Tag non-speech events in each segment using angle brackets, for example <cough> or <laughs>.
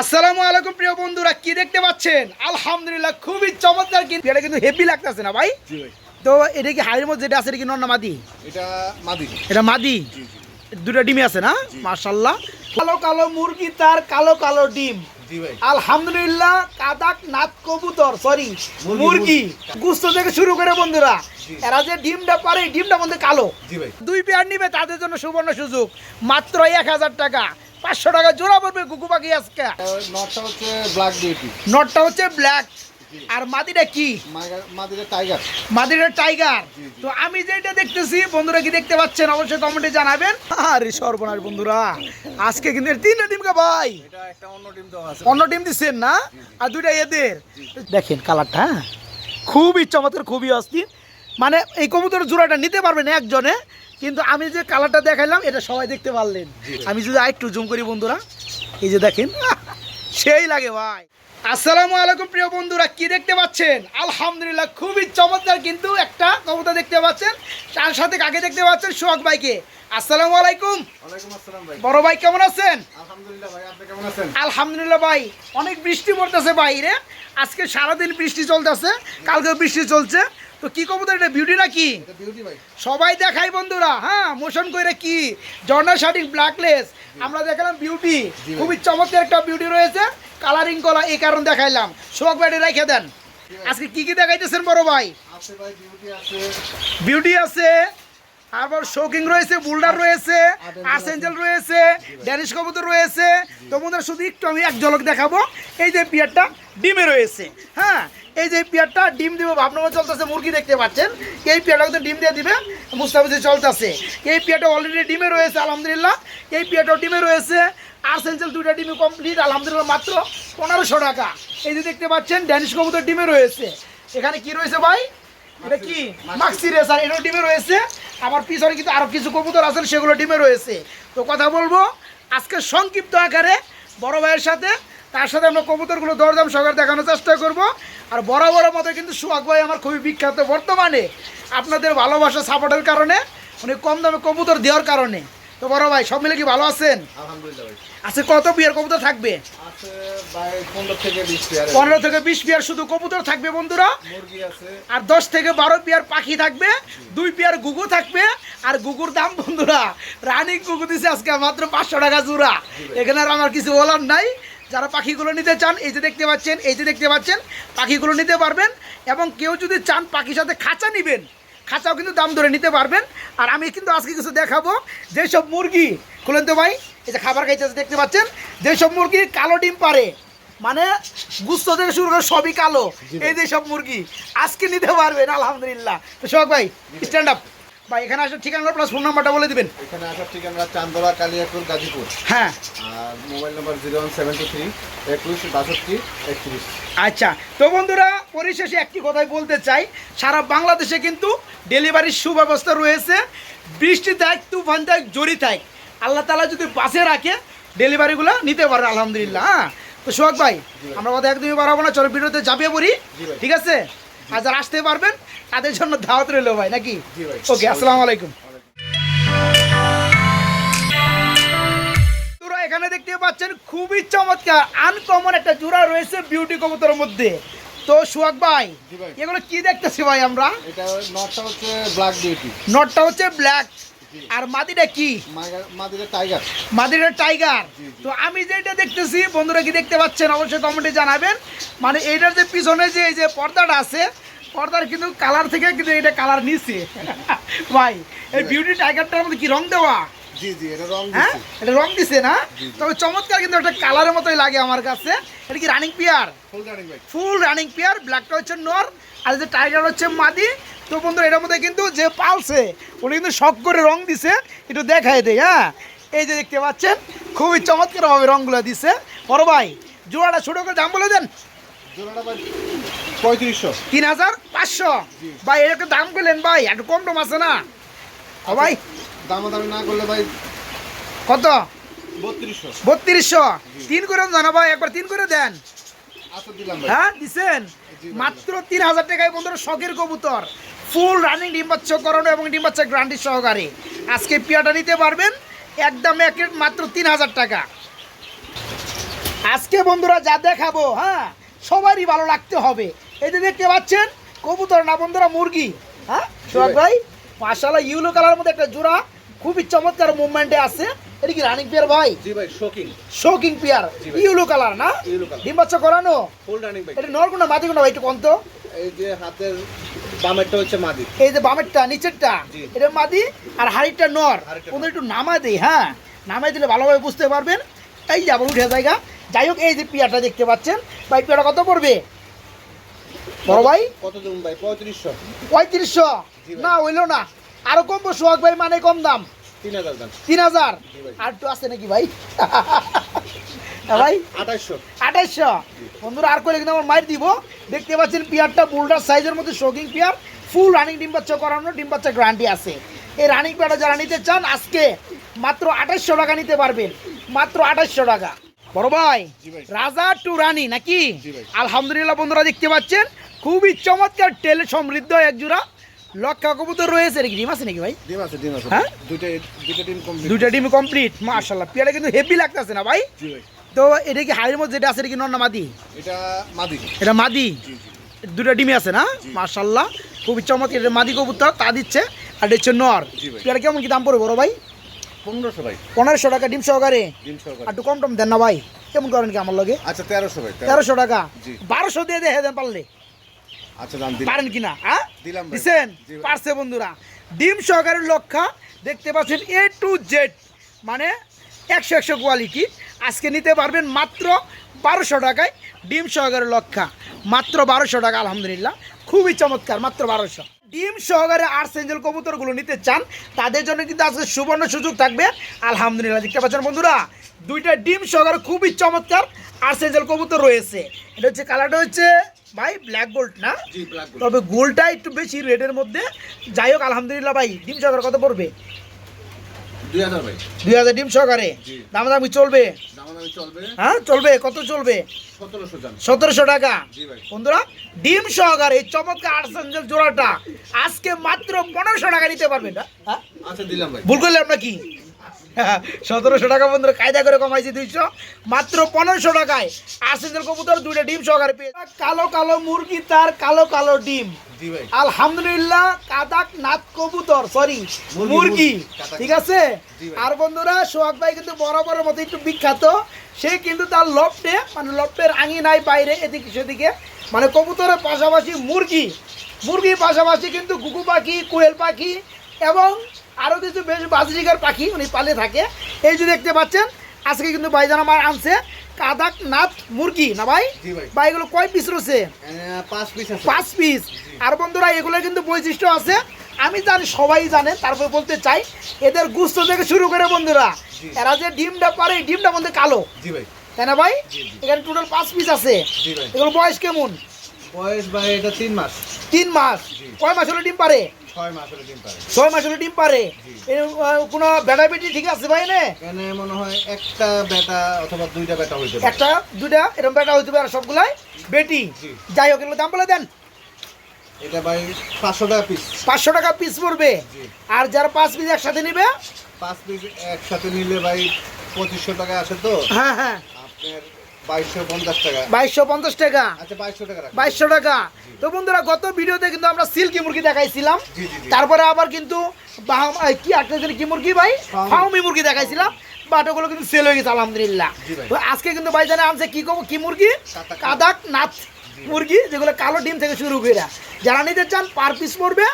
আসসালামু আলাইকুম প্রিয় বন্ধুরা কি দেখতে পাচ্ছেন? আলহামদুলিল্লাহ খুবই চমৎকার কিন্তু এটা কিন্তু হেভি লাগতেছে না ভাই? তো এটা কি হাড়ির মধ্যে যেটা আছে এটা কি নন্না মাদি? এটা মাদি। এটা মাদি? জি জি। দুটা ডিমই আছে না? মার্শাল্লাহ কালো কালো মুরগি তার কালো কালো ডিম। আলহামদুলিল্লাহ কাদাক নাত কবুতর সরি মুরগি, মুরগি। গুস্ত থেকে শুরু করে বন্ধুরা এরা যে ডিমটা পারে ডিমটা মধ্যে কালো। দুই পেয়ার নিবে তাদের জন্য সুবর্ণ সুযোগ। মাত্র এক হাজার টাকা। পাঁচশো টাকা জোড়া পড়বে কুকু পাখি আজকে। নটটা হচ্ছে ব্ল্যাক বিউটি নটটা হচ্ছে ব্ল্যাক আর মাদিটা কি? মাদিটা টাইগার মাদিটা টাইগার। তো আমি যেটা দেখতেছি বন্ধুরা কি দেখতে পাচ্ছেন অবশ্যই কমেন্টে জানাবেন। আরে সর্বনাশ বন্ধুরা আজকে কিন্তু তিনটা ডিমকে ভাই। অন্য টিম দিচ্ছেন না? আর দুইটা এদের। দেখেন কালারটা হ্যাঁ? খুবই চমৎকার খুবই অস্থির। মানে এই কবুতরের জোড়াটা নিতে পারবেন একজনে কিন্তু আমি যে কালারটা দেখাইলাম এটা সবাই দেখতে পারলেন। আমি যদি আরেকটু জুম করি বন্ধুরা এই যে দেখেন সেই লাগে ভাই। আসসালামু আলাইকুম প্রিয় বন্ধুরা কি দেখতে পাচ্ছেন? আলহামদুলিল্লাহ খুবই চমৎকার কিন্তু একটা কবুতর দেখতে পাচ্ছেন। তার সাথে কাকে দেখতে পাচ্ছেন? সোহাগ ভাইকে। আসসালামু আলাইকুম। ওয়ালাইকুম আসসালাম ভাই। বড় ভাই কেমন আছেন? আলহামদুলিল্লাহ ভাই আপনি কেমন আছেন? আলহামদুলিল্লাহ ভাই অনেক বৃষ্টি পড়তেছে বাইরে। আজকে সারাদিন বৃষ্টি চলতেছে কালকেও বৃষ্টি চলছে। তো কি কবুতর এটা? বিউটি না কি সবাই দেখাই বন্ধুরা হ্যাঁ মোশন করে কি? জর্না শার্টিং ব্ল্যাকলেস আমরা দেখালাম বিউটি। খুবই চমৎকার একটা বিউটি রয়েছে কালারিং কলা এই কারণ দেখাইলাম। শোক ব্যাটে রেখে দেন। আজকে কি কি দেখাইতেছেন বড় ভাই? বিউটি আছে আবার শোকিং রয়েছে বুলডার রয়েছে আর্সেঞ্জেল রয়েছে ড্যানিশ কবুতর রয়েছে। তো বন্ধুরা শুধু একটু আমি এক ঝলক দেখাবো। এই যে পিয়ারটা ডিমে রয়েছে হ্যাঁ? এই যে পিয়ারটা ডিম দিবে ভাবনা চলতেছে মুরগি দেখতে পাচ্ছেন। এই পিয়ারটা কিন্তু ডিম দিয়ে দিবে মুস্তাফিজে চলতেছে। এই পিয়ারটা অলরেডি ডিমে রয়েছে আলহামদুলিল্লাহ। এই পিয়ারটাও ডিমে রয়েছে। আর্সেঞ্জেল দুইটা ডিমে কমপ্লিট আলহামদুলিল্লাহ মাত্র পনেরোশো টাকা। এই যে দেখতে পাচ্ছেন ড্যানিশ কবুতর ডিমে রয়েছে। এখানে কি রয়েছে ভাই? এটা কি? মাক্সি রেসার, এটাও ডিমে রয়েছে। আমার পিছনে কিন্তু আরও কিছু কবুতর আছে, সেগুলো ডিমে রয়েছে। তো কথা বলব, আজকে সংক্ষিপ্ত আকারে বড় ভাইয়ের সাথে, তার সাথে আমরা কবুতরগুলো দরদাম সকাল দেখানোর চেষ্টা করব। আর বড় বড় মতো কিন্তু সুহাগ ভাই আমার খুবই বিখ্যাত। বর্তমানে আপনাদের ভালোবাসা সাপোর্টের কারণে, উনি কম দামে কবুতর দেওয়ার কারণে। তো বড় ভাই সব মিলে কি ভালো আছেন? আজকে কত বিয়ার কবুতর থাকবে? পনেরো থেকে বিশ বিয়ার শুধু কবুতর থাকবে বন্ধুরা। আর দশ থেকে বারো পেয়ার পাখি থাকবে দুই পেয়ার গুগু থাকবে। আর গুগুর দাম বন্ধুরা রানিং গুগু দিছে আজকে মাত্র পাঁচশো টাকা জোড়া। এখানে আর আমার কিছু বলার নাই। যারা পাখিগুলো নিতে চান এই যে দেখতে পাচ্ছেন এই যে দেখতে পাচ্ছেন পাখিগুলো নিতে পারবেন। এবং কেউ যদি চান পাখির সাথে খাঁচা নিবেন খাঁচাও কিন্তু দাম ধরে নিতে পারবেন। আর আমি কিন্তু আজকে কিছু দেখাবো। যেসব মুরগি খুলেন তো ভাই এই যে খাবার খাইতেছে দেখতে পাচ্ছেন? যেসব মুরগি কালো ডিম পারে মানে গুস্ত থেকে শুরু করে সবই কালো এই যে সব মুরগি আজকে নিতে পারবেন আলহামদুলিল্লাহ। তো সোহাগ ভাই স্ট্যান্ড আপ ভাই এখানে আসার ঠিকানা প্লাস ফোন নাম্বারটা বলে দিবেন। এখানে আসার ঠিকানা চান্দোলা কালিয়াপুর গাজীপুর। হ্যাঁ। আর mobile number zero one seven two three একুশ বাষট্টি একত্রিশ। আচ্ছা তো বন্ধুরা পরিশেষে একটি কথাই বলতে চাই সারা বাংলাদেশে কিন্তু ডেলিভারির সুব্যবস্থা রয়েছে। বৃষ্টি থাক তুফান থাক জরি থাক আল্লাহ তালা যদি বাসে রাখে ডেলিভারিগুলো নিতে পারে আলহামদুলিল্লাহ হ্যাঁ? তো সোহাগ ভাই আমরা কথা একদমই বাড়াবো না চলো ভিডিওতে ঝাঁপিয়ে পড়ি ঠিক আছে? আর যারা আসতে পারবেন তাদের জন্য দাওয়াত রইল ভাই নাকি? ওকে আসসালামু আলাইকুম। তোরা এখানে দেখতে পাচ্ছেন খুবই চমৎকার আনকমন একটা জোড়া রয়েছে বিউটি কবুতরের মধ্যে। তো সুহাগ ভাই এগুলো কি দেখতেছি ভাই আমরা? এটা নটটা হচ্ছে ব্ল্যাক বিউটি নটটা হচ্ছে ব্ল্যাক আর মাদিটা কি? মাদিটা টাইগার মাদিটা টাইগার। তো আমি যেটা দেখতেছি বন্ধুরা কি দেখতে পাচ্ছেন অবশ্যই কমেন্টে জানাবেন। মানে এইটার যে পিছনে যে এই যে পর্দাটা আছে পর্দার কিন্তু কালার থেকে কিন্তু এটা কালার নিচ্ছে <laughs> ভাই এই বিউটি টাইগারটার মধ্যে কি রং দেওয়া? জি জি এটা রং হ্যাঁ? এটা রং দিছে না? তবে চমৎকার কিন্তু একটা কালারের মতোই লাগে আমার কাছে। এটা কি running pair full running full running pair ব্ল্যাকটা হচ্ছে নর আর যে টাইগার হচ্ছে মাদি। তো বন্ধু এটার মধ্যে কিন্তু যে পালছে উনি কিন্তু শখ করে রং দিছে একটু দেখায় দেয় হ্যাঁ? এই যে দেখতে পাচ্ছেন খুবই চমৎকারভাবে রংগুলো দিছে। বড় ভাই জোড়াটা ছোটো করে দাম বলে দেন। পঁয়ত্রিশশো। তিন হাজার পাঁচশো। ভাই এরকম দাম করলেন ভাই একটু কম টম আছে না? ভাই দামাদামি না করলে ভাই কত? বত্রিশশো। বত্রিশশো? তিন করে জানা ভাই একবার তিন করে দেন। আচ্ছা হ্যাঁ দিছেন? মাত্র তিন হাজার টাকায় বন্ধুরা শখের কবুতর। ফুল রানিং ডিম্বাচ্ছ করানো এবং ডিম্বাচ্ছ গ্রান্টি সহকারে। আজকে পিয়াটা নিতে পারবেন একদম এক মাত্র তিন হাজার টাকা। আজকে বন্ধুরা যা দেখাবো হ্যাঁ সবারই ভালো লাগতে হবে। এই যে দেখতে পাচ্ছেন কবুতর না বন্ধুরা মুরগি। হ্যাঁ সোহাগ ভাই। মাশাআল্লাহ ইউলো কালার মধ্যে একটা জোড়া। খুবই চমৎকার মুভমেন্টে আছে। এটা কি রানিং পেয়ার ভাই? জি ভাই shocking shocking pair yellow colour না? ডিম বাচ্চা করানো? ফুল রানিং ভাই এটা নর কোনটা মাদি কোনটা ভাই একটু কন্ত এই যে হাতের বামেরটা হচ্ছে মাদি। এই যে বামেরটা নিচেরটা এটা মাদি আর হাড়িটা নর। ওদের একটু নামা দেই হ্যাঁ? নামাই দিলে ভালোভাবে বুঝতে পারবেন। এই যে আবার উঠে জায়গা। যাই হোক এই যে পিয়াটা দেখতে পাচ্ছেন। ভাই পিয়াটা কত পড়বে? বড় ভাই? কত ভাই? পঁয়ত্রিশশো। পঁয়ত্রিশশো। না হইল না। আরও কম সোহাগ ভাই মানে কম দাম। তিন হাজার। আর একটু আছে নাকি ভাই? ভাই আঠাশশো আঠাইশশো? বন্ধুরা আর করে কিন্তু আমার মাইর দিব। দেখতে পাচ্ছেন পিয়ারটা বোল্ডার সাইজের মধ্যে শোকিং পিয়ার। ফুল রানিং ডিম বাচ্চা করানো ডিম বাচ্চা গ্যারান্টি আছে। এই রানিং পিয়ারটা যারা নিতে চান আজকে মাত্র আঠাইশশো টাকা নিতে পারবেন। মাত্র আঠাইশশো টাকা। বড় ভাই রাজা টু রানী নাকি? ভাই। আলহামদুলিল্লাহ বন্ধুরা দেখতে পাচ্ছেন। খুবই চমৎকার টেলে সমৃদ্ধ এক জোড়া লক্ষা কবুতর রয়েছে নাকি? ডিম আছে নাকি ভাই? ডিম আছে ডিম আছে। হ্যাঁ? দুইটা দুইটা ডিম কমপ্লিট দুইটা ডিম কমপ্লিট মাশাল্লাহ পিয়ারটা কিন্তু হেভি লাগতেছে না ভাই? জি ভাই। তো এটা কি হাড়ির মধ্যে যেটা আছে এটা কি নন্না মাদি? এটা মাদি। এটা মাদি? দুটা ডিমে আছে না? মার্শাল্লাহ খুবই চমৎকার এটা মাদি কবুতর তা দিচ্ছে। আর এটা হচ্ছে নর। পেয়ারা কেমন কি দাম পড়বে বড় ভাই? পনেরোশো ভাই। পনেরোশো টাকা ডিম সহকারে? ডিম সহকারে। আর একটু কম টম দেন না ভাই। কেমন করেন কি আমার লগে? আচ্ছা তেরোশো ভাই তেরোশো। টাকা? বারোশো দিয়ে দেখে দেন পারলে। আচ্ছা পারেন কিনা হ্যাঁ দিলাম। দিছেন? পারছে বন্ধুরা। ডিম সহকারের লক্ষা দেখতে পাচ্ছেন এ টু জেড মানে একশো একশো কোয়ালিটি। আজকে নিতে পারবেন মাত্র বারোশো টাকায় ডিম সহকারের লক্ষা। মাত্র বারোশো টাকা আলহামদুলিল্লাহ। খুবই চমৎকার মাত্র বারোশো। ডিম সহকারে আর্টস এঞ্জেল কবুতরগুলো নিতে চান তাদের জন্য কিন্তু আজকে সুবর্ণ সুযোগ থাকবে। আলহামদুলিল্লাহ দেখতে পাচ্ছেন বন্ধুরা দুইটা ডিম সহকারে খুবই চমৎকার আর্টস এঞ্জেল কবুতর রয়েছে। এটা হচ্ছে কালারটা হচ্ছে ভাই ব্ল্যাক গোল্ড না? তবে গোলটা একটু বেশি রেটের মধ্যে। যাই হোক আলহামদুলিল্লাহ ভাই ডিম সহকারে কত পড়বে? দুই হাজার ডিম সহকারে? দামাদামি চলবে? দাম দামি চলবে। হ্যাঁ চলবে? কত চলবে? সতেরোশো টাকা। বন্ধুরা ডিম সহকারে এই চমৎকার আর্সেঞ্জেল জোড়াটা আজকে মাত্র পনেরোশো টাকা নিতে পারবেন। না হ্যাঁ? আচ্ছা ভুল করলে আপনার কি সতেরোশো টাকা বন্ধুরা কায়দা করে কমাইছি দুইশো মাত্র পনেরোশো টাকায় আর্সেঞ্জেল কবুতর দুইটা ডিম সহকারে পেয়ে কালো কালো মুরগি তার কালো কালো ডিম। আলহামদুলিল্লাহ কাদাক নাথ কবুতর সরি মুরগি, ঠিক আছে? আর বন্ধুরা সোহাগ ভাই কিন্তু বরাবরের মতো একটু বিখ্যাত। সে কিন্তু তার লফটে মানে লফটের আঙি নাই বাইরে এদিকে সেদিকে মানে কবুতরের পাশাপাশি মুরগি। মুরগির পাশাপাশি কিন্তু কুকু পাখি কোয়েল পাখি এবং আরও কিছু বেশ বাজরিকার পাখি উনি পালে থাকে। এই যে দেখতে পাচ্ছেন আজকে কিন্তু ভাইজান আমার আনছে কাদাক নাথ মুরগি না ভাই? ভাই। এগুলো কয় পিস রয়েছে? পাঁচ পিস পাঁচ পিস আর বন্ধুরা এগুলো কিন্তু বৈশিষ্ট্য আছে। আমি জানি সবাই জানে তারপর বলতে চাই এদের গুস্ত থেকে শুরু করে বন্ধুরা এরা যে ডিমটা পারে এই ডিমটা মধ্যে কালো। তাই না ভাই। এখানে টোটাল পাঁচ পিস আছে। এগুলো বয়স কেমন? বয়স ভাই এটা তিন মাস। তিন মাস। কয় মাস হলে ডিম পারে? ছয় মাস হলে ডিম পারে। কোনো বেটা বেটি ঠিক আছে ভাই নে মনে হয় একটা বেটা অথবা দুইটা বেটা হইতে পারে। একটা দুইটা এরকম বেটা হইতে পারে সবগুলাই? বেটি? যাই হোক এগুলো দাম বলে দেন। এটা ভাই পাঁচশো টাকা পিস পাঁচশো টাকা পিস পড়বে। আর যারা পাঁচ পিস একসাথে নিবে? পাঁচ পিস একসাথে নিলে ভাই পঁচিশশো টাকা আসে তো? হ্যাঁ হ্যাঁ। আপনার বাইশশো পঞ্চাশ টাকা। বাইশশো টাকা? আচ্ছা। তো বন্ধুরা গত ভিডিওতে কিন্তু আমরা সিল্কি মুরগি দেখাইছিলাম। তারপরে আবার কিন্তু কি একটা কি মুরগি ভাই? ফাউমি। মুরগি দেখাইছিলাম। বাট ওগুলো কিন্তু সেল হয়ে গেছে আলহামদুলিল্লাহ। তো আজকে কিন্তু ভাই জানে আনছে কি কব- কি মুরগি? কাদাক নাথ। মুরগি যেগুলো কালো ডিম থেকে শুরু করে। যারা নিতে চান পার পিস পড়বে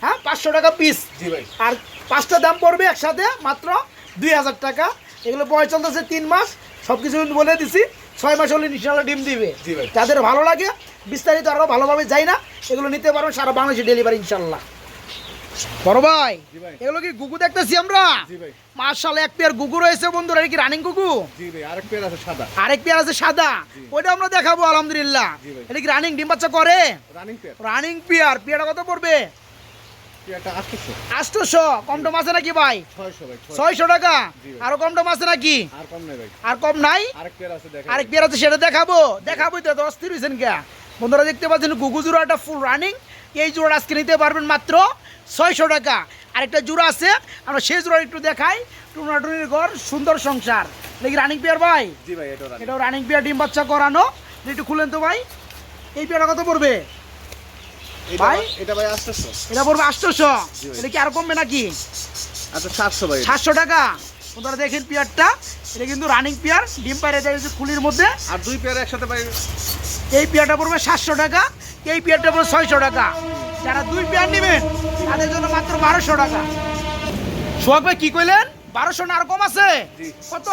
হ্যাঁ পাঁচশো টাকা পিস আর পাঁচটা দাম পড়বে একসাথে মাত্র দুই হাজার টাকা। এগুলো বয়স চলতেছে তিন মাস। সব কিছু কিন্তু বলে দিছি। ছয় মাস হলে ইনশাল্লাহ ডিম দিবে। যাদের ভালো লাগে বিস্তারিত আরও ভালোভাবে যাই না এগুলো নিতে পারবেন সারা বাংলাদেশে ডেলিভারি ইনশাল্লাহ। বড় ভাই এগুলো কি গুগু দেখতেছি আমরা? মার্শাল এক পেয়ার গুগু রয়েছে বন্ধুরা কি রানিং গুগু আরেক পেয়ার আছে সাদা। আরেক পেয়ার আছে সাদা। ওইটা আমরা দেখাবো আলহামদুলিল্লাহ। এটা কি রানিং ডিম বাচ্চা করে? Running pair. Running pair. পেয়ারটা কত পড়বে? কম টম আছে নাকি ভাই? ছয়শো টাকা? জি ভাই। আরও কম টম আছে নাকি? আর কম নেই আরেক পেয়ার আছে পেয়ার সেটা দেখাবো। দেখাবোই তো কে বন্ধুরা দেখতে পাচ্ছেন গুগু জোড়াটা ফুল রানিং এই আজকে নিতে পারবেন মাত্র ছয়শো টাকা। আরেকটা জোড়া আছে আমরা সেই জোড়া একটু দেখাই। টুনাটুনির ঘর সুন্দর সংসার। দেখি রানিং পেয়ার ভাই? এটা এটাও রানিং পেয়ার ডিম বাচ্চা করানো। একটু খুলেন তো ভাই। এই পেয়ারটা কত পড়বে? ভাই? এটা ভাই 800 এটা পড়বে আটশোশো। জি ভাই। এটা কি আর কমবে নাকি? আচ্ছা 700 ভাই এটা। সাতশো টাকা? আপনারা দেখেন পেয়ারটা। এটা কিন্তু রানিং পেয়ার ডিম পাইরে যায় খুলির মধ্যে। আর দুই পেয়ার একসাথে ভাই এই পেয়ারটা পড়বে সাতশো টাকা এই পেয়ারটা পড়বে ছয়শো টাকা। যারা দুই পেয়ার নেবেন তাদের জন্য মাত্র বারোশো টাকা। সোহাগ ভাই কি কইলেন? বারোশো না আর কম আছে। কত?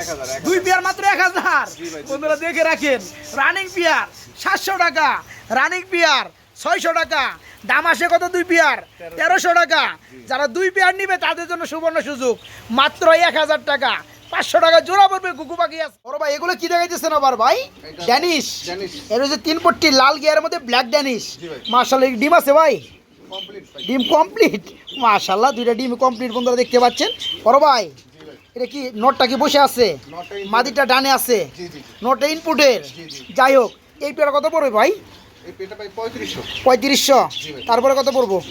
1000 দুই পেয়ার মাত্র এক হাজার। বন্ধুরা দেখে রাখেন রানিং পেয়ার সাতশো টাকা। রানিং পেয়ার ছয়শো টাকা। দাম আসে কত দুই পেয়ার? তেরোশো টাকা। যারা দুই পেয়ার নিবে তাদের জন্য সুবর্ণ সুযোগ। মাত্র এক হাজার টাকা। পাঁচশো টাকা জোড়া পড়বে কুকু পাখি আছে। বড় ভাই এগুলো কি দেখাইতেছেন আবার ভাই? ড্যানিশ। এর হচ্ছে তিন পট্টি লাল গিয়ারের মধ্যে ব্ল্যাক ড্যানিশ মার্শাল ডিম আছে ভাই? ডিম কমপ্লিট মাশাল্লাহ দুইটা ডিম কমপ্লিট বন্ধুরা দেখতে পাচ্ছেন। বড় ভাই এটা কি নোটটা কি বসে আছে? মাদিটা ডানে আছে। নটটা ইনপুটের। যাই হোক এই পেয়ারা কত পড়বে ভাই? এই পেটা ভাই 3500 পঁয়ত্রিশশো? তারপরে কত পড়ব?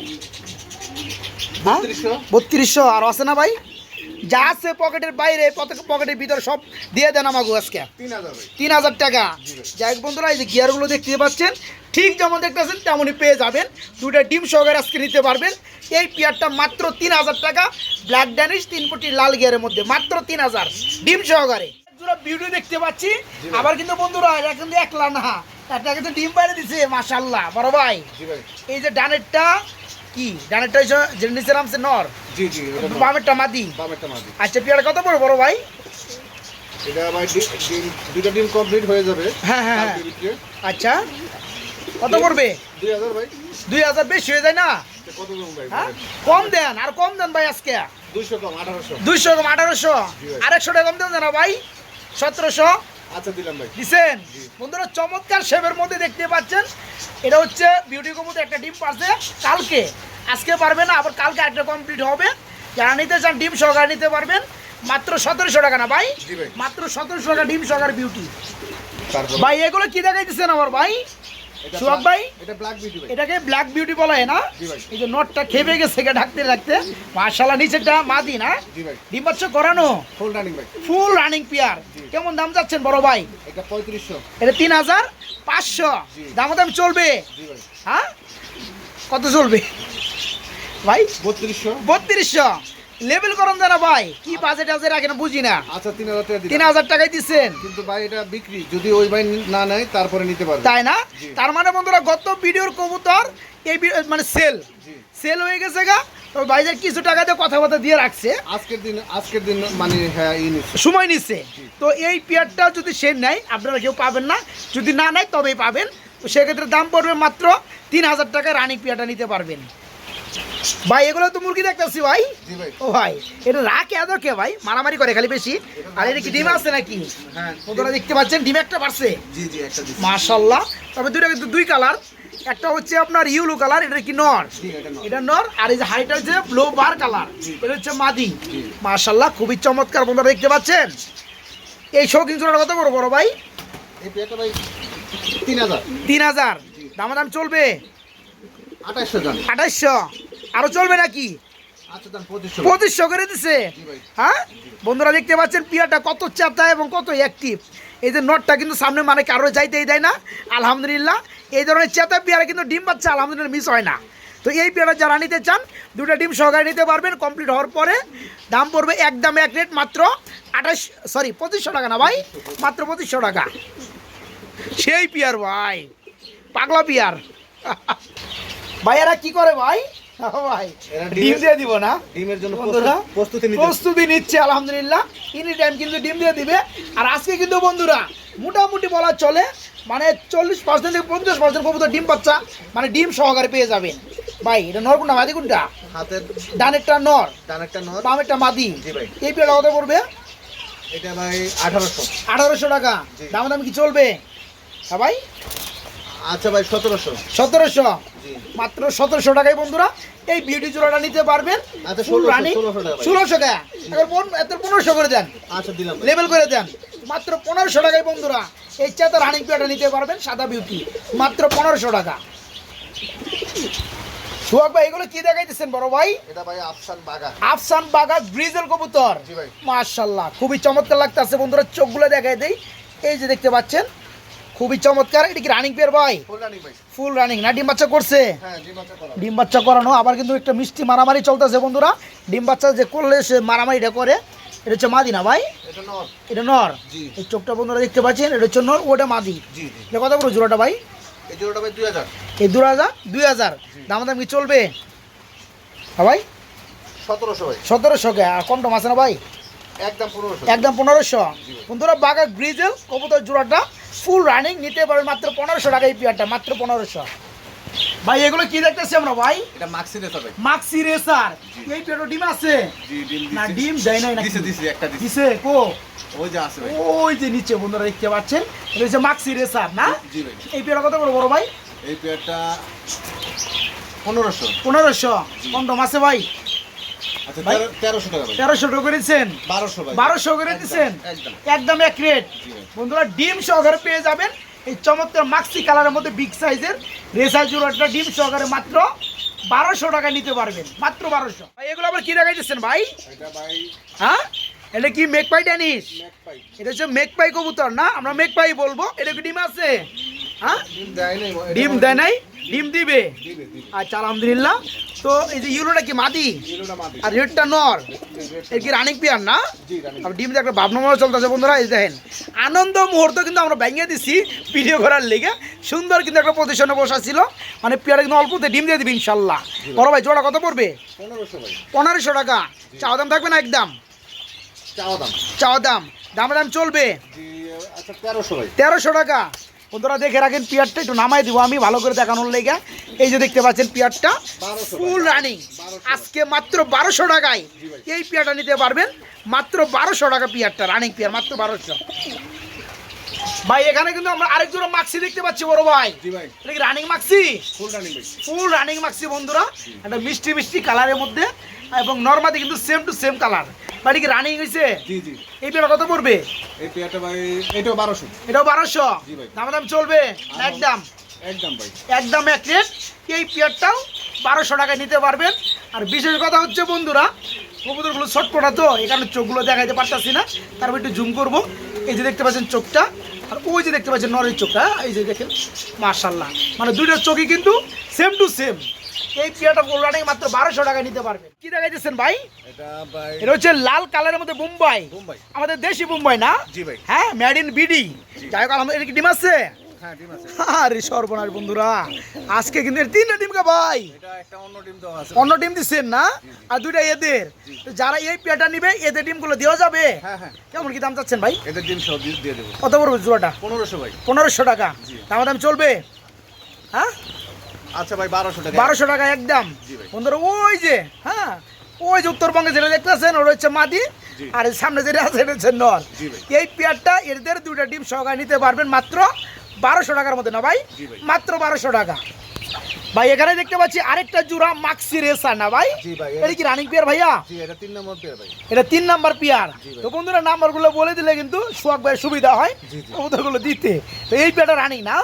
হ্যাঁ? বত্রিশশো। আর আছে না ভাই? যা আছে পকেটের বাইরে পকেট- পকেটের ভিতরে সব দিয়ে দেন আমাকে আজকে। তিন হাজার টাকা। যাই বন্ধুরা এই যে গিয়ারগুলো দেখতে পাচ্ছেন ঠিক যেমন দেখতেছেন তেমনই পেয়ে যাবেন। দুটা ডিম সহকারে আজকে নিতে পারবেন। এই পেয়ারটা মাত্র তিন হাজার টাকা। ব্ল্যাক ড্যানিশ তিন কোটি লাল গিয়ারের মধ্যে মাত্র তিন হাজার। ডিম সহকারে। জোড়া বিউটি দেখতে পাচ্ছি। আবার কিন্তু বন্ধুরা এটা কিন্তু একলা না। একটা কিন্তু ডিম বাইরে দিছে মাশাল্লাহ বড় ভাই। এই যে ডানেরটা কি? ডানেরটা যে নিচে নামছে নর? জি জি বামেরটা মাদি। বামেরটা মাঝি আচ্ছা পেয়ারটা কত পড়ে বড় ভাই? এটা ভাই ডি- ডিম কমপ্লিট হয়ে যাবে। হ্যাঁ, হ্যাঁ, হ্যাঁ। আচ্ছা। কত পড়বে? 2000 ভাই। দুই হাজার বেশি হয়ে যায় না? এটা কম দেন আর কম দেন ভাই আজকে। 200 কম 1800 দুইশো কম আঠারোশো। জি ভাই। আর একশো টাকা কম দেন না ভাই? সতেরোশো। আচ্ছা দিলাম ভাই। দিছেন বন্ধুরা চমৎকার শেপের মধ্যে দেখতে পাচ্ছেন। এটা হচ্ছে বিউটি কবুতে একটা ডিম পারছে কালকে। আজকে পারবে না আবার কালকে একটা কমপ্লিট হবে। যারা নিতে চান ডিম সহকারে নিতে পারবেন। মাত্র সতেরোশো টাকা না ভাই? মাত্র সতেরোশো টাকা ডিম সহকারে বিউটি ভাই এগুলো কি দেখাইতেছেন আমার ভাই? সুহাগ ভাই? এটাকে ব্ল্যাক বিউটি বলা হয় না। এই যে নটটা খেপে গেছে ঢাকতে রাখতে মার্শাল্লাহ নিচেরটা মাদি না? ডিম বাচ্চা করানো? ফুল রানিং ভাই। Full running pair. কেমন দাম যাচ্ছেন বড় ভাই? এটা 3500 এটা তিন হাজার পাঁচশো। দাম দাম চলবে? হ্যাঁ? কত চলবে? ভাই? 3200 বত্রিশশো। লেভেল করুন জানা ভাই। কি বাজেট আছে রাখেন বুঝি না। আচ্ছা 3000 টাকা তিন হাজার টাকায় দিচ্ছেন কিন্তু ভাই এটা বিক্রি। যদি ওই ভাই না নেয় তারপরে নিতে পারবে। তাই না? তার মানে বন্ধুরা গত ভিডিওর কবুতর এই মানে সেল সেল হয়ে গেছে গা। তো ভাইদের কিছু টাকা দিয়ে কথাবার্তা দিয়ে রাখছে। আজকের দিন আজকের দিন মানে হ্যাঁ নিচ্ছে। সময় নিচ্ছে। তো এই পেয়ারটা যদি সে নেয় আপনারা কেউ পাবেন না। যদি না নেয় তবেই পাবেন। সেক্ষেত্রে দাম পড়বে মাত্র তিন হাজার টাকা রানিং পেয়ারটা নিতে পারবেন। ভাই এগুলো তো মুরগি দেখতেছি ভাই। ও ভাই এটা রাখে এত কে ভাই? মারামারি করে খালি বেশি। আর এটা কি ডিম আছে নাকি? হ্যাঁ ওরা দেখতে পাচ্ছেন ডিম একটা পারছে জি জি একটা দিচ্ছি। মাশাল্লাহ। তবে দুইটা কিন্তু দুই কালার। একটা হচ্ছে আপনার ইউলো কালার এটা কি নর? এটা নর। আর এই যে হাইটা হচ্ছে ব্লু বার কালার এটা হচ্ছে মাদি। জি। মাশাল্লাহ খুবই চমৎকার বন্ধুরা দেখতে পাচ্ছেন। এই শৌখিন চূড়াটা কত বড় বড় ভাই? ভাই 3000 তিন হাজার। দামাদাম চলবে? 2800 জান। আঠাইশশো। আরও চলবে নাকি? আচ্ছা জান 2500 পঁচিশশো করে দিছে? হ্যাঁ? বন্ধুরা দেখতে পাচ্ছেন পিয়াটা কত চাতা এবং কত অ্যাক্টিভ এই যে নটটা কিন্তু সামনে মানে কারও যাইতেই দেয় না। আলহামদুলিল্লাহ এই ধরনের চেতা পেয়ারা কিন্তু ডিম বাচ্চা আলহামদুলিল্লাহ মিস হয় না। তো এই পেয়ারা যারা নিতে চান দুটো ডিম সহকারে নিতে পারবেন কমপ্লিট হওয়ার পরে দাম পড়বে একদম এক রেট মাত্র আঠাশ সরি পঁচিশশো টাকা না ভাই মাত্র পঁচিশশো টাকা। সেই পিয়ার ভাই পাগলা পিয়ার। <laughs> ভাইয়ারা কি করে ভাই? ভাই। ডিম দিয়ে দিব না? ডিমের জন্য বন্ধুরা প্রস্তুতি প্রস্তুতি নিচ্ছে আলহামদুলিল্লাহ। টাইম কিন্তু ডিম দিয়ে দিবে। আর আজকে কিন্তু বন্ধুরা মোটামুটি বলা চলে মানে চল্লিশ পার্সেন্ট থেকে পঞ্চাশ পার্সেন্ট কবুতর ডিম বাচ্চা মানে ডিম সহকারে পেয়ে যাবেন। ভাই এটা নর কোনটা? মাদি কোনটা? হাতের ডানেরটা নর। ডান একটা নর। বামেরটা মাদি। জি ভাই। এই পেয়ারা কত পড়বে? এটা ভাই 1800 আঠারোশো টাকা। দাম দাম কি চলবে? হ্যাঁ ভাই? আচ্ছা ভাই 1700 সতেরোশো? মাত্র সতেরোশো টাকায় বন্ধুরা এই বিউটি জোড়াটা নিতে পারবেন। আচ্ছা, ফুল 1600 রানিং 1600 টাকা ভাই। ষোলোশো টাকা। এবার পনেরোশো করে দেন। আচ্ছা দিলাম লেবেল করে দেন। মাত্র পনেরোশো টাকায় বন্ধুরা এই চেতার হানিং পেয়ারটা নিতে পারবেন সাদা বিউটি। মাত্র পনেরোশো টাকা। সুহাগ ভাই এগুলো কি দেখাইতেছেন বড় ভাই? এটা ভাই আফসান বাগা। আফসান বাগা ব্রিজেল কবুতর। মাশাল্লাহ খুবই চমৎকার লাগতেছে বন্ধুরা চোখগুলো দেখাই দেই। এই যে দেখতে পাচ্ছেন খুবই চমৎকার এটা কি রানিং পেয়ার ভাই? ফুল রানিং না ডিম বাচ্চা করছে? হ্যাঁ ডিম বাচ্চা করানো। আবার কিন্তু একটা মিষ্টি মারামারি চলতেছে বন্ধুরা। ডিম বাচ্চা যে করলে সে মারামারিটা করে এটা হচ্ছে মাদি না ভাই। এটা নর। এই চোখটা বন্ধুরা দেখতে পাচ্ছেন এটা হচ্ছে নর ওটা মাদি। এটা কত বড় জোড়াটা ভাই? এই জোড়াটা ভাই দুই হাজার। এই দু হাজার? দুই হাজার? দাম দাম কি চলবে? হ্যাঁ ভাই? সতেরোশো সতেরোশো কে? আর কম টম আছে না ভাই? একদম পনেরোশো। একদম পনেরোশো। বন্ধুরা বাঘা গ্রিজেল কবুতর জোড়াটা ফুল রানিং নিতে পারবে মাত্র পনেরোশো টাকা এই পেয়ারটা মাত্র পনেরোশো। ভাই এগুলো কি দেখতেছি আমরা ভাই? এটা মাক্সি রেসা ভাই। মাক্সি রেসার এই পেয়ারটা ডিম আছে? না ডিম দেয় নাই দিছে দিছে একটা দিছে। দিছে কো? ওই যে আছে ভাই। ওই যে নিচে বন্ধুরা দেখতে পাচ্ছেন? এটা হচ্ছে মাক্সি রেসার না? জি ভাই। এই পেয়ারটা কত বড় বড় ভাই? এই পেয়ারটা পনেরোশো। পনেরোশো। কম টম আছে ভাই? তেরোশো টাকা করেছেন? বারোশো করে দিচ্ছেন একদম একদম। এক রেট। বন্ধুরা ডিম সহকারে পেয়ে যাবেন এই চমৎকার মাক্সি কালারের মধ্যে বিগ সাইজের জোড়াটা ডিম সহকারে মাত্র বারোশো টাকা নিতে পারবেন। মাত্র বারোশো। ভাই এগুলো আবার কি দেখাইতেছেন ভাই? ভাই হ্যাঁ? এটা কি ড্যানিশ এটা হচ্ছে কবুতর না? আমরা মেক পাই বলব। এটা কি ডিম আছে? হ্যাঁ? ডিম দেয় নাই ডিম দিবে। আচ্ছা আলহামদুলিল্লাহ। তো এই যে ইউরোটা কি মাদি? আর রেডটা নর? এর কি রানিং পিয়ার না? আর ডিম একটা ভাবনামা চলতেছে বন্ধুরা এই দেখেন। আনন্দ মুহূর্ত কিন্তু আমরা ভেঙে দিছি ভিডিও করার লেগে। সুন্দর কিন্তু একটা পজিশনে বসা ছিল। মানে পেয়ারা কিন্তু অল্পতে ডিম দিয়ে দিবি ইনশাল্লাহ। বড় ভাই জোড়া কত পড়বে? পনেরোশো টাকা। চাওয়া দাম থাকবে না একদম? চাওয়া দাম। চাওয়া দাম। দাম দাম চলবে? আচ্ছা তেরোশো টাকা। বন্ধুরা দেখে রাখেন পিয়ারটা একটু নামাই দিব আমি ভালো করে দেখানোর লেগে। এই যে দেখতে পাচ্ছেন পিয়ারটা ফুল রানিং আজকে মাত্র বারোশো টাকায় এই পিয়ারটা নিতে পারবেন। মাত্র বারোশো টাকা পিয়ারটা রানিং পিয়ার মাত্র বারোশো। ভাই এখানে কিন্তু আমরা আরেক জোড়া মাক্সি দেখতে পাচ্ছি বড় ভাই। ভাই। এটা কি running maxi full running full running maxi বন্ধুরা। একটা মিষ্টি মিষ্টি কালারের মধ্যে এবং নর্মালি কিন্তু সেম টু সেম কালার বাড়ি কি রানিং হয়েছে জি জি। এই পেয়ারটা কত পড়বে? এই পেয়ারটা ভাই এটাও বারোশো। এটাও বারোশো? জি ভাই। দাম দাম চলবে একদম। একদম ভাই। একদম এক রেট এই পেয়ারটাও বারোশো টাকায় নিতে পারবেন। আর বিশেষ কথা হচ্ছে বন্ধুরা কবুতরগুলো ছটপটা তো এখানে চোখগুলো দেখাইতে পারতাছি না। তারপর একটু জুম করব। এই যে দেখতে পাচ্ছেন চোখটা আর ওই যে দেখতে পাচ্ছেন নরের চোখটা এই যে দেখেন মার্শাল্লাহ মানে দুইটা চোখই কিন্তু সেম টু সেম এই গোল্ডানে মাত্র বারোশো টাকায় নিতে পারবেন কি দেখাইতেছেন ভাই? এটা হচ্ছে লাল কালারের মধ্যে মুম্বাই বোম্বাই। আমাদের দেশি মুম্বাই না? জি ভাই। হ্যাঁ মেড ইন বিডি যাই হোক এটা কি ডিম আছে? হ্যাঁ ডিম আছে। আরে সর্বনাশ বন্ধুরা আজকে কিন্তু তিনটা ভাই? অন্য ডিম দিচ্ছেন না? আর দুইটা এদের। যারা এই পেয়ারটা নিবে এদের ডিমগুলো দেওয়া যাবে? হ্যাঁ হ্যাঁ। কেমন কি দাম চাচ্ছেন ভাই? এদের ডিম সব দিয়ে দেবো। কত পড়বে জোড়াটা? পনেরোশো ভাই। পনেরোশো টাকা। দাম দাম চলবে? হ্যাঁ? আচ্ছা ভাই বারোশো টাকা। বারোশো টাকা একদম। বন্ধুরা ওই যে হ্যাঁ ওই যে উত্তরবঙ্গে যেটা দেখতেছেন ওটা হচ্ছে মাদি আর সামনে যেটা আছে এটা হচ্ছে নর এই পেয়ারটা এদের দুটা ডিম সহকারে নিতে পারবেন মাত্র বারোশো টাকার মধ্যে না ভাই? মাত্র বারোশো টাকা। ভাই এখানে দেখতে পাচ্ছি আরেকটা জোড়া মাক্সি রেসার না ভাই? এটা কি রানিং পেয়ার ভাইয়া? এটা তিন নম্বর পেয়ার ভাই। এটা তিন নাম্বার পেয়ার জি তো বন্ধুরা নাম্বারগুলো বলে দিলে কিন্তু সোয়াক ভাইয়ের সুবিধা হয়। কবুতরগুলো দিতে। তো এই পেয়ারটা রানিং না?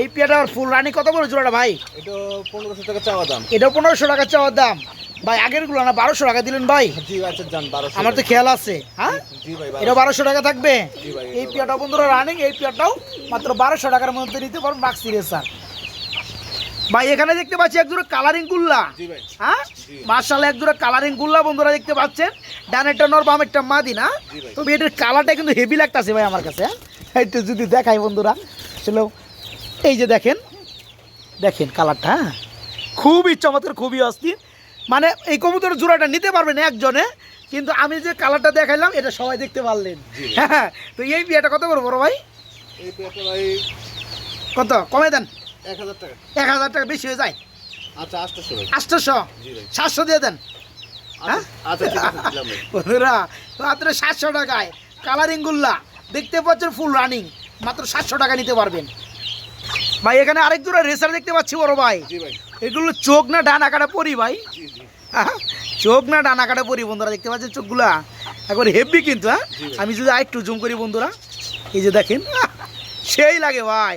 এই পেয়ারটা ফুল রানিং কত বড় জোড়াটা ভাই? এটা পনেরোশো টাকা চাওয়া দাম। এটাও পনেরোশো টাকা চাওয়ার দাম। ভাই আগেরগুলো না বারোশো টাকা দিলেন ভাই? আচ্ছা আমার তো খেয়াল আছে হ্যাঁ? এটা বারোশো টাকা থাকবে? এই এটা পেয়ারটা বন্ধুরা রানিং এই পেয়ারটাও মাত্র বারোশো টাকার মধ্যে নিতে পারবেন বাক্সি রেসার ভাই এখানে দেখতে পাচ্ছি একজোড়া কালারিং গুল্লা। হ্যাঁ। মার্শাল্লাহ একজোড়া কালারিং গুল্লা বন্ধুরা দেখতে পাচ্ছেন। ডানেরটা নর বামেরটা মাদি না? তবে এটার কালারটা কিন্তু হেভি লাগতাছে ভাই আমার কাছে হ্যাঁ? একটু যদি দেখাই বন্ধুরা চলো। এই যে দেখেন দেখেন কালারটা হ্যাঁ? খুবই চমৎকার খুবই অস্থির। মানে এই কবুতর জোড়াটা নিতে পারবেন একজনে কিন্তু আমি যে কালারটা দেখাইলাম এটা সবাই দেখতে পারলেন। হ্যাঁ তো এই বিয়েটা কত করে বড় ভাই? এই পেয়ারটা ভাই কত? কমে দেন। এক হাজার টাকা। এক হাজার টাকা বেশি হয়ে যায়? আচ্ছা আটশোশো আটশোশো? সাতশো দিয়ে দেন। হ্যাঁ? আচ্ছা আচ্ছা দিলাম ভাই। বন্ধুরা মাত্র সাতশো টাকায়। কালারিং গুল্লা। দেখতে পাচ্ছেন ফুল রানিং মাত্র সাতশো টাকা নিতে পারবেন। ভাই এখানে আরেক দুটো রেসার দেখতে পাচ্ছি বড় ভাই। ভাই। এগুলো চোখ না ডানা কাটা পরি ভাই। চোখ না ডানা কাটা পরি বন্ধুরা দেখতে পাচ্ছেন চোখগুলা? একবার হেভি কিন্তু হ্যাঁ? আমি যদি আরেকটু জুম করি বন্ধুরা এই যে দেখেন সেই লাগে ভাই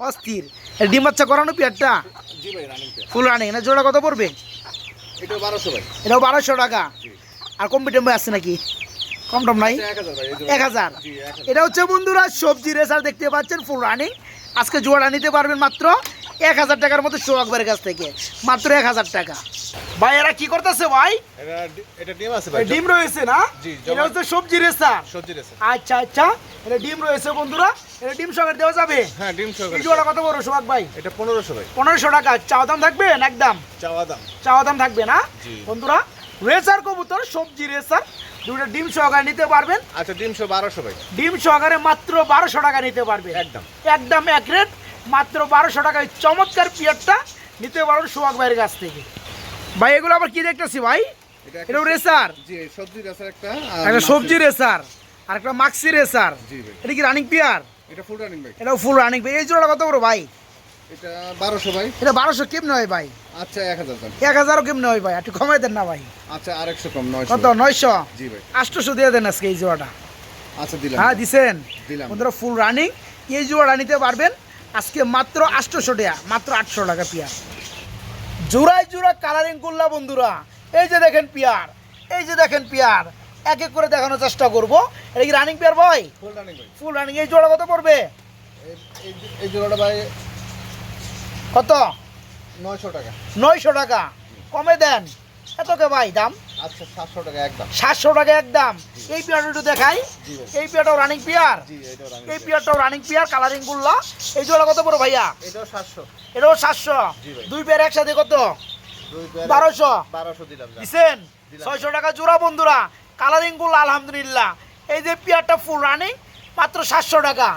অস্থির। ডিম বাচ্চা করানো পেয়ারটা? ফুল রানিং না জোড়া কত পড়বে? এটাও বারোশো টাকা। আর কম টম আছে নাকি? কম টম নাই? এক হাজার এটা হচ্ছে বন্ধুরা সবজি রেসার দেখতে পাচ্ছেন ফুল রানিং আজকে জোড়া নিতে পারবেন মাত্র এক হাজার টাকার মতো সোহাগবারের কাছ থেকে। মাত্র এক হাজার টাকা। ভাই এরা কি করতেছে ভাই? এটা ডিম আছে ভাই ডিম রয়েছে না? জি, এটা হচ্ছে সবজি রেসার। সবজি আছে আচ্ছা আচ্ছা। এটা ডিম রয়েছে বন্ধুরা। এটা ডিম সকালে দেওয়া যাবে? হ্যাঁ ডিম এই জোড়া কত বড় সোহাগ ভাই? এটা পনেরোশো ভাই। পনেরোশো টাকা। চাওয়া দাম থাকবে না একদম? চাওয়া দাম। চাওয়া দাম থাকবে না? বন্ধুরা রেসার কবুতর সবজি রেসার দুটো ডিম সহকারে নিতে পারবেন। আচ্ছা ডিমশো বারোশো ভাই। ডিম সহকারে মাত্র বারোশো টাকা নিতে পারবেন। একদম। একদম এক রেট মাত্র বারোশো টাকায় চমৎকার পিয়ারটা নিতে পারবেন সোহাগ ভাইয়ের কাছ থেকে। ভাই এগুলো আবার কি দেখতেছি ভাই? এটা এটা রেসার। জি সবজি আছে একটা একটা সবজি রেসার আর একটা মাক্সি রেসার। জি ভাই। এটা কি রানিং পিয়ার এটা ফুল রানিং ভাই। এটাও ফুল রানিং এই জোড়া কত বড় ভাই? এটা ভাই। এটা কেমনে হয় ভাই? আচ্ছা কেমনে হয় ভাই? একটু কমাই দেন না ভাই। আচ্ছা কম নয়শো। কত নয়শো? জি ভাই। দিয়ে দেন আজকে এই জোড়াটা। আচ্ছা দিলাম। হ্যাঁ দিছেন। দিলাম। বন্ধুরা ফুল রানিং এই জোড়া নিতে পারবেন আজকে মাত্র আটশোশো টাকা মাত্র আটশো টাকা পিয়ার জোড়ায় জোড়া কালারিং করলা বন্ধুরা। এই যে দেখেন পিয়ার এই যে দেখেন পিয়ার। এক এক করে দেখানোর চেষ্টা করব। এটা কি রানিং পিয়ার ভাই ফুল রানিং ফুল রানিং এই জোড়া কত পড়বে? এই- জোড়াটা ভাই কত? নয়শো টাকা। নয়শো টাকা। কমে দেন। এত কে ভাই দাম? আচ্ছা টাকা একদম। সাতশো টাকা একদম। এই পিয়ারটা একটু দেখাই। এই পিয়ারটাও রানিং পিয়ার? জি এটাও রানিং এই পিয়ারটাও রানিং পিয়ার কালারিং গুল্লা এই জোড়া কত পড়ো ভাইয়া? এটাও এটাও। দুই পেয়ার একসাথে কত? দুই পেয়ার দিলাম দিছেন? টাকা জোড়া বন্ধুরা। কালারিং আলহামদুলিল্লাহ। এই যে পেয়ারটা ফুল রানিং মাত্র সাতশো টাকা।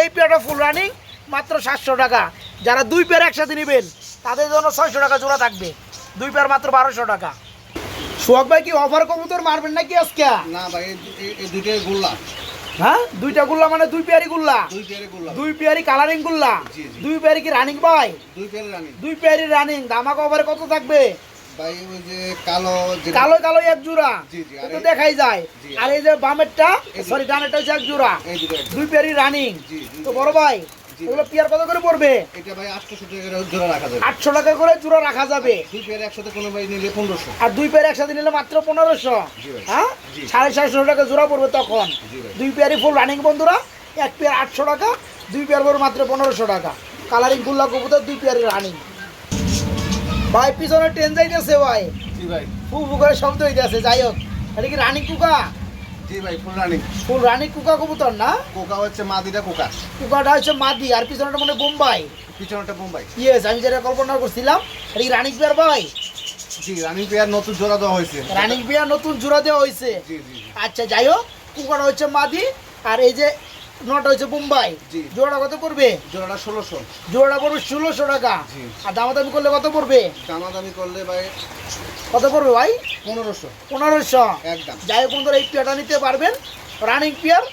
এই পেয়ারটা ফুল রানিং মাত্র সাতশো টাকা। যারা দুই পেয়ার একসাথে নেবেন তাদের জন্য ছয়শো টাকা জোড়া থাকবে। দুই পেয়ার মাত্র বারোশো টাকা। সোহাগ ভাই কি অফার কবুতর মারবেন নাকি আজকে? না ভাই এই- দুইটাই গুল্লা। হ্যাঁ? দুইটা গুল্লা মানে দুই পেয়ারি গুল্লা? দুই পেয়ারে গুল্লা। দুই পেয়ারি কালারিং গুল্লা। দুই পেয়ারি কি রানিং ভাই? দুই পেয়ারে রানিং দুই পেয়ারি রানিং দামাক অফারে কত থাকবে? ভাই ওই যে কালো কালো কালো এক জোড়া। জি, জি, এটা দেখাই যায়। আর এই যে বামেরটা সরি ডানেরটা হচ্ছে এক জোড়া। দুই পেয়ারি রানিং তো বড় ভাই জি। এগুলো পেয়ার কত করে পড়বে? এটা ভাই টাকা জোড়া রাখা যাবে। আটশো টাকা করে জোড়া রাখা যাবে। দুই পেয়ারে একসাথে কোনো ভাই নিলে পনেরোশো। আর দুই পেয়ার একসাথে নিলে মাত্র। হ্যাঁ? টাকা জোড়া পড়বে তখন। দুই পেয়ারি ফুল রানিং বন্ধুরা এক পেয়ার আটশো টাকা দুই পেয়ার পড়বে মাত্র পনেরোশো টাকা। কালারিং গুল্লা কবুতর দুই পেয়ারি রানিং ভাই পিছনে ট্রেন যাইতেছে ভাই। জি ভাই। ফু ফু করে শব্দ হইতেছে যাই হোক। এটা কি রানিং কুকা? জি ভাই ফুল রানিং। ফুল রানিং কুকা কবুতর না? কোকা হচ্ছে মাদিটা কোকা। কুকাটা হচ্ছে মাদি আর পিছনটা মানে বোম্বাই। পিছনটা বোম্বাই। ইয়েস আমি যেটা কল্পনা করছিলাম এটা পেয়ার ভাই? জি রানিং পেয়ার নতুন জোড়া দেওয়া হয়েছে। রানিং পেয়ার নতুন জোড়া দেওয়া হয়েছে? জি জি। আচ্ছা যাই হোক কুকাটা হচ্ছে মাদি আর এই যে নটা হচ্ছে বোম্বাই। কত পড়বে? জোড়াটা ষোলোশো। জোড়াটা পড়বে ষোলোশো টাকা। আর দামাদামি করলে কত পড়বে? দামাদামি করলে ভাই কত পড়বে ভাই? পনেরোশো। পনেরোশো। একদম। যাই বন্ধুরা এই পেয়ারটা নিতে পারবেন। রানিং পেয়ার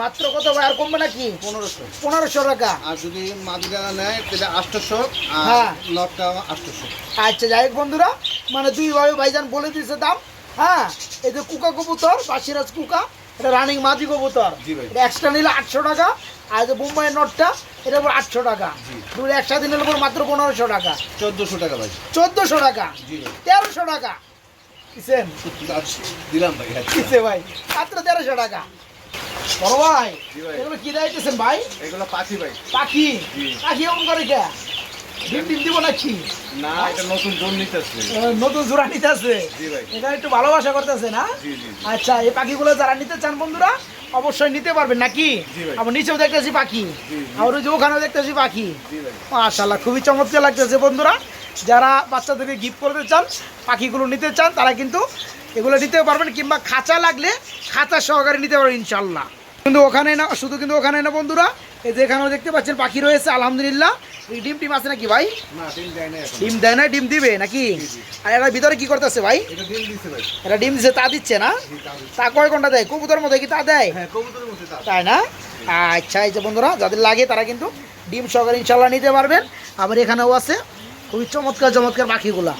মাত্র কত আর কমবে নাকি? পনেরোশো। পনেরোশো টাকা। আর যদি নেয় তাহলে আটশোশো হ্যাঁ। নটটা আটশোশো। আচ্ছা যাই হোক বন্ধুরা মানে দুই ভাই ভাইজান বলে দিয়েছে দাম। হ্যাঁ এই যে কুকা কবুতর বাসিরাজ কুকা এটা রানিং মাঝি কবুতর। এটা এক্সট্রা নিলে আটশো টাকা আর যে বোম্বাইয়ের নটটা এটা উপর আটশো টাকা। একসাথে নিলে উপর মাত্র পনেরোশো টাকা। চোদ্দোশো টাকা ভাই। চোদ্দোশো টাকা। তেরোশো টাকা। কিসেন দিলাম ভাই আচ্ছা। কিসে ভাই? মাত্র তেরোশো টাকা। বড় ভাই এগুলো কি দাইতেছেন ভাই? এগুলো পাখি ভাই। পাখি? পাখি এমন করে কে? ডিম ডিম দিব নাকি? না এটা নতুন নিতেছে। এ, নতুন জোড়া নিতে আছে এটা একটু ভালোবাসা করতেছে না? আচ্ছা এই পাখিগুলো যারা নিতে চান বন্ধুরা অবশ্যই নিতে পারবেন নাকি। আমার নিচেও দেখতেছি পাখি। আর ওই যে ওখানেও দেখতেছি পাখি। মাশাল্লাহ খুবই চমৎকার লাগতেছে বন্ধুরা। যারা বাচ্চাদেরকে গিফট করতে চান পাখিগুলো নিতে চান তারা কিন্তু এগুলো নিতে পারবেন কিংবা খাঁচা লাগলে খাঁচা সহকারে নিতে পারবেন ইনশাল্লাহ কিন্তু ওখানে না শুধু কিন্তু ওখানে না বন্ধুরা এই যে এখানেও দেখতে পাচ্ছেন পাখি রয়েছে আলহামদুলিল্লাহ। এই ডিম টিম আছে নাকি ভাই? ডিম দেয় না ডিম দিবে নাকি। আর এরা ভিতরে কি করতেছে ভাই? এটা ডিম দিছে এরা ডিম দিচ্ছে তা দিচ্ছে না? তা কয় ঘণ্টা দেয়? কবুতর মধ্যে কি তা দেয়? হ্যাঁ তাই না? আচ্ছা এই যে বন্ধুরা যাদের লাগে তারা কিন্তু ডিম সহকারে ইনশাল্লাহ নিতে পারবেন। আবার এখানেও আছে খুবই চমৎকার চমৎকার পাখিগুলা।